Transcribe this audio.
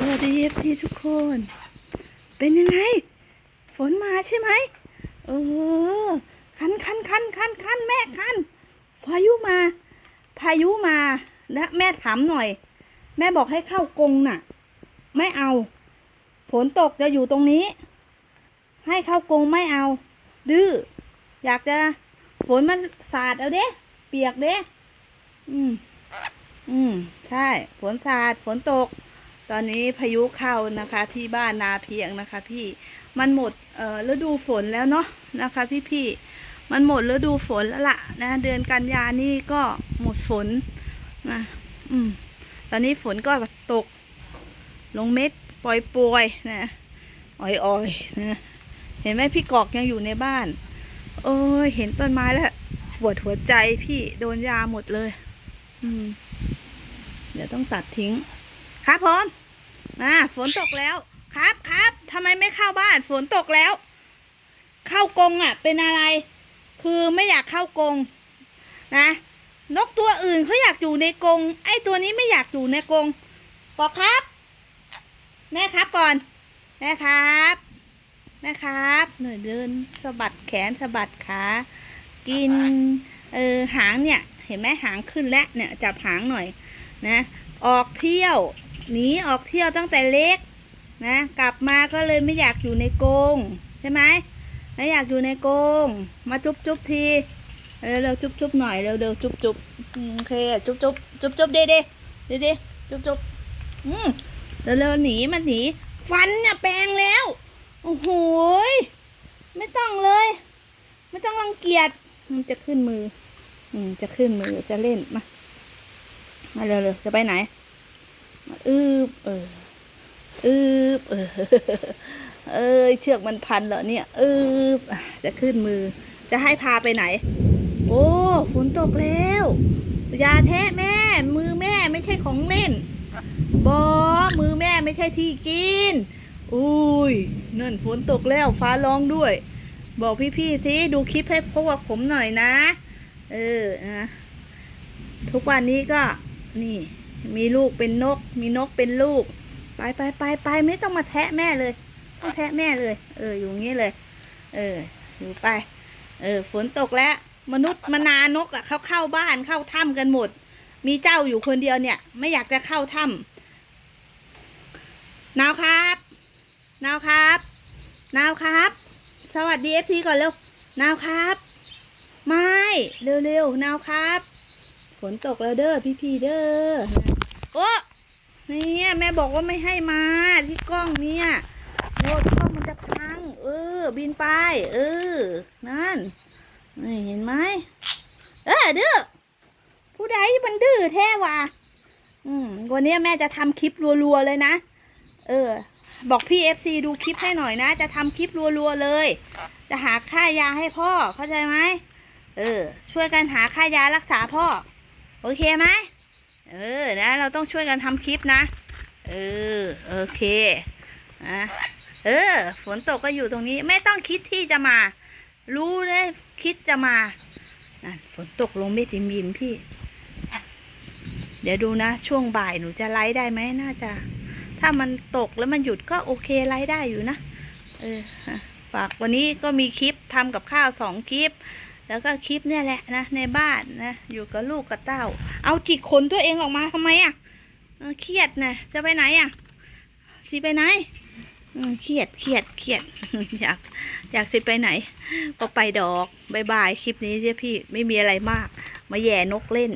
สวัสดีพี่ทุกคน เป็นยังไง ฝนมาใช่ไหมเออ คันคันคันคันคันแม่คัน พายุมา พายุมาและแม่ถามหน่อย แม่บอกให้เข้ากรงน่ะ ไม่เอา ฝนตกจะอยู่ตรงนี้ ให้เข้ากรงไม่เอา ดื้อ อยากจะ ฝนมันสาดเอาเด้ เปียกเด้ อืม อืม ใช่ ฝนสาด ฝนตก ตอนนี้พายุเข้านะคะที่บ้านนาเพียงนะคะ พี่มันหมดเอ่อฤดูฝนแล้วเนาะนะคะ พี่พี่มันหมดฤดูฝนแล้วล่ะนะเดือนกันยานี่ก็หมดฝนนะอืมตอนนี้ฝนก็ตก ลงเม็ดปล่อยๆนะอ่อยๆนะเห็นไหมพี่กอกยังอยู่ในบ้านโอ้ยเห็นต้นไม้แล้วปวดหัวใจพี่โดนยาหมดเลย อืม เดี๋ยวต้องตัดทิ้ง ครับผมมาฝนตกแล้ว ครับครับทำไมไม่เข้าบ้าน ฝนตกแล้ว เข้ากรงอะ เป็นอะไร คือไม่อยากเข้ากรงนะ นกตัวอื่นเขาอยากอยู่ในกรงไอ้ตัวนี้ไม่อยากอยู่ในกรงบอกครับ แม่ครับก่อน แม่ครับแม่ครับหน่อยเดินสะบัดแขนสะบัดขากินเออหางเนี่ย เห็นไหมหางขึ้นแล้วเนี่ยจับหางหน่อยนะ ออกเที่ยว หนีออกเที่ยวตั้งแต่เล็กนะกลับมาก็เลยไม่อยากอยู่ในกรงใช่ไหมไม่อยากอยู่ในกรงมาจุ๊บจุ๊บทีเร็วเร็วจุ๊บจุ๊บหน่อยเร็วเร็วจุ๊บจุ๊บโอเคจุ๊บจุ๊บจุ๊บจุ๊บเด้เด้เด้เด้จุ๊บจุ๊บอืมเร็วเร็วหนีมันหนีฟันเนี่ยแปลงแล้วโอ้โหไม่ต้องเลย ไม่ต้องรังเกียจมันจะขึ้นมือ อืมจะขึ้นมือจะเล่นมามาเร็วๆจะไปไหน อืบเอออืบเออเอ้ยเชือกมันพันเหรอเนี่ยอืบอะจะขึ้นมือ จะให้พาไปไหน โอ้ฝนตกแล้วอย่าแทะแม่ มือแม่ไม่ใช่ของเล่นบอมือแม่ไม่ใช่ที่กิน อุ้ยนั่นฝนตกแล้วฟ้าร้องด้วย บอกพี่ๆสิดูคลิปให้พวกผมหน่อยนะ เออนะทุกวันนี้ก็นี่ มีลูกเป็นนก มีนกเป็นลูก ไปไปไปไปไม่ต้องมาแทะแม่เลยต้องแทะแม่เลย เอออยู่งี้เลย เอออยู่ไป เออฝนตกแล้ว มนุษย์มานานกอะ่ะเขาเข้าบ้านเข้าถ้ำกันหมด มีเจ้าอยู่คนเดียวเนี่ย ไม่อยากจะเข้าถ้ำนาวครับนาวครับนาวครับ สวัสดีเอฟซีก่อนเร็วนาวครับ ไม่เร็วๆนาวครับ ฝนตกแล้วเด้อพี่พี่เด้อโอ้เนี่ยแม่บอกว่าไม่ให้มาที่กล้องเนี่ยโอ้กล้องมันจะพัง เออ บินไป เออ นั่นนี่เห็นไหมเออเด้อผู้ใดมันดื้อแท้ว่ะอืมวันนี้แม่จะทำคลิปรัวๆเลยนะ เออ บอกพี่เอฟซีดูคลิปให้หน่อยนะ จะทำคลิปรัวๆเลย จะหาค่ายาให้พ่อเข้าใจไหมเออ ช่วยกันหาค่ายารักษาพ่อ โอเคไหมเออนะเราต้องช่วยกันทำคลิปนะ เออโอเคนะเออ ฝนตกก็อยู่ตรงนี้ ไม่ต้องคิดที่จะมา รู้เลยคิดจะมานั่นฝนตกลงเม็ดยิมยิมพี่ เดี๋ยวดูนะ ช่วงบ่ายหนูจะไลฟ์ได้ไหมน่าจะ ถ้ามันตกแล้วมันหยุดก็โอเคไลฟ์ได้อยู่นะ เออฝากวันนี้ก็มีคลิปทำกับข้าวสองคลิป แล้วก็คลิปเนี่ยแหละนะในบ้านนะอยู่กับลูกกับเต้า เอาจิกขนตัวเองออกมาทำไมอะเครียดนะจะไปไหนอะสิไปไหนเครียดเครียดเครียดอยากอยากสิไปไหน ก็ไปดอกบายบายคลิปนี้เจ้พี่ไม่มีอะไรมาก มาแย่นกเล่น